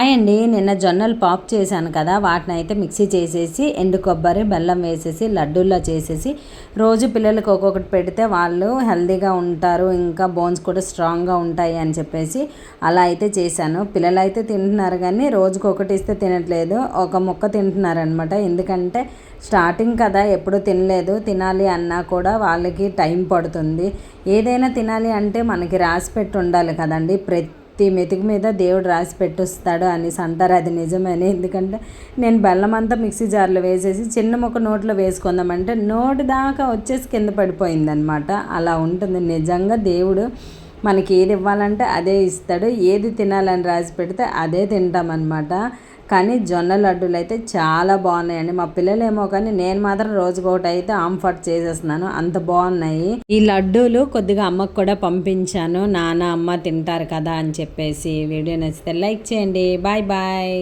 అండి నిన్న జొన్నలు పాప్ చేశాను కదా వాటిని అయితే మిక్సీ చేసేసి ఎండు కొబ్బరి బెల్లం వేసేసి లడ్డూల్లో చేసేసి రోజు పిల్లలకు ఒక్కొక్కటి పెడితే వాళ్ళు హెల్దీగా ఉంటారు ఇంకా బోన్స్ కూడా స్ట్రాంగ్గా ఉంటాయి అని చెప్పేసి అలా అయితే చేశాను. పిల్లలు అయితే తింటున్నారు కానీ రోజుకు ఒకటి ఇస్తే తినట్లేదు ఒక ముక్క తింటున్నారనమాట ఎందుకంటే స్టార్టింగ్ కదా ఎప్పుడు తినలేదు తినాలి అన్నా కూడా వాళ్ళకి టైం పడుతుంది. ఏదైనా తినాలి అంటే మనకి రాసి పెట్టి ఉండాలి కదండి ప్రతి ప్రతి మెతుకు మీద దేవుడు రాసి పెట్టొస్తాడు అనేసి అంటారు అది నిజమని. ఎందుకంటే నేను బెల్లం అంతా మిక్సీ జార్లో వేసేసి చిన్న ముక్క నోట్లో వేసుకుందామంటే నోటి దాకా వచ్చేసి కింద పడిపోయిందనమాట. అలా ఉంటుంది. నిజంగా దేవుడు మనకి ఏది ఇవ్వాలంటే అదే ఇస్తాడు. ఏది తినాలని రాసి పెడితే అదే తింటామన్నమాట కానీ జొన్న లడ్డూలు అయితే చాలా బాగున్నాయండి. మా పిల్లలేమో కానీ నేను మాత్రం రోజుకొకటి అయితే ఆంఫర్ట్ చేసేస్తున్నాను. అంత బాగున్నాయి. ఈ లడ్డూలు కొద్దిగా అమ్మకు కూడా పంపించాను. నాన్న అమ్మ తింటారు కదా అని చెప్పేసి వీడియో నచ్చితే లైక్ చేయండి. Bye bye.